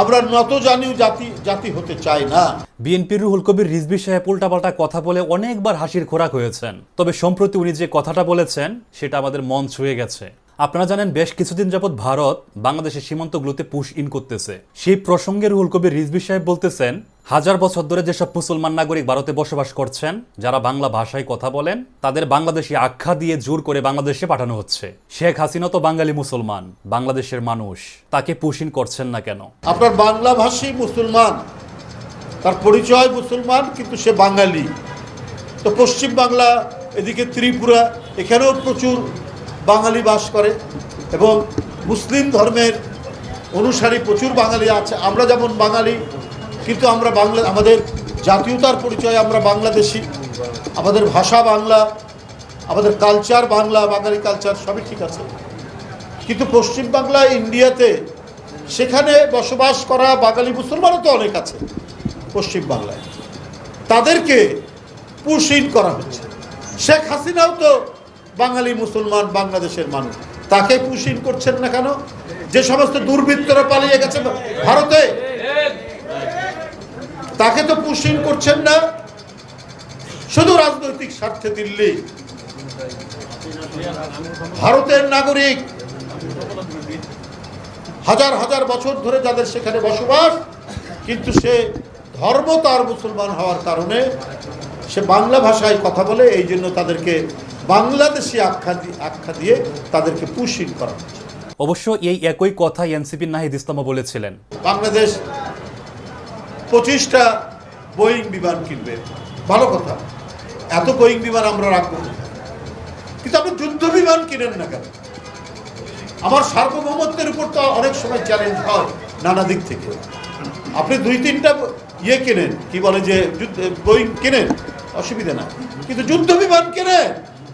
আমরা নত জানিও জাতি জাতি হতে চাই না। বিএনপির রুহুল কবির রিজবি সাহেব উল্টাপাল্টা কথা বলে অনেকবার হাসির খোরাক হয়েছেন। তবে সম্প্রতি উনি যে কথাটা বলেছেন, সেটা আমাদের মন ছুঁয়ে গেছে। আপনারা জানেন বেশ কিছুদিন যাবৎ ভারত বাংলাদেশের সীমান্তগুলোতে পুশ ইন করতেছে। সেই প্রসঙ্গে রুহুল কবির রিজভি সাহেব বলতেছেন, হাজার বছর ধরে যেসব মুসলমান নাগরিক ভারতে বসবাস করছেন, যারা বাংলা ভাষায় কথা বলেন, তাদের বাংলাদেশি আখ্যা দিয়ে জোর করে বাংলাদেশে পাঠানো হচ্ছে। শেখ হাসিনা তো বাঙালি মুসলমান, বাংলাদেশের মানুষ, তাকে পুশ ইন করছেন না কেন? আপনার বাংলা ভাষী মুসলমান, তার পরিচয় মুসলমান, কিন্তু সে বাঙালি। তো পশ্চিম বাংলা এদিকে ত্রিপুরা, এখানেও প্রচুর বাঙালি বাস করে এবং মুসলিম ধর্মের অনুসারী প্রচুর বাঙালি আছে। আমরা যেমন বাঙালি, কিন্তু আমরা বাংলা, আমাদের জাতীয়তার পরিচয় আমরা বাংলাদেশি। আমাদের ভাষা বাংলা, আমাদের কালচার বাংলা, বাঙালি কালচার সবই ঠিক আছে। কিন্তু পশ্চিম বাংলা, ইন্ডিয়াতে সেখানে বসবাস করা বাঙালি মুসলমানও তো অনেক আছে পশ্চিম বাংলায়। তাদেরকে পুশিন করা হচ্ছে। শেখ হাসিনাও তো বাঙালি মুসলমান বাংলাদেশের মানুষ। তাকে পুশিন করছেন না কেন? যে সমস্ত দুর্বৃত্তরা পালিয়ে গেছে ভারতে, তাকে তো পুশিন করছেন না। শুধু রাজনৈতিক স্বার্থে দিল্লি। ভারতের নাগরিক, হাজার হাজার বছর ধরে যাদের সেখানে বসবাস, কিন্তু সে ধর্ম তার মুসলমান হওয়ার কারণে সে বাংলা ভাষায় কথা বলে, এই জন্য তাদেরকে বাংলাদেশি আখ্যা আখ্যা দিয়ে তাদেরকে পুশিন করা হচ্ছে। অবশ্য এই একই কথা এনসিপির নাহিদ ইসলামও বলেছিলেন। বাংলাদেশ পঁচিশটা বোয়িং বিমান কিনবে। ভালো কথা। এত বোয়িং বিমান আমরা রাখব কিন্তু আপনি যুদ্ধ বিমান কিনেন না কেন? আমার সার্বভৌমত্বের উপর তো অনেক সময় চ্যালেঞ্জ হয় নানা দিক থেকে। আপনি দুই তিনটা ইয়ে কেনেন কি বলে যে যুদ্ধ বোয়িং কেনেন অসুবিধা না কিন্তু যুদ্ধ বিমান কেনেন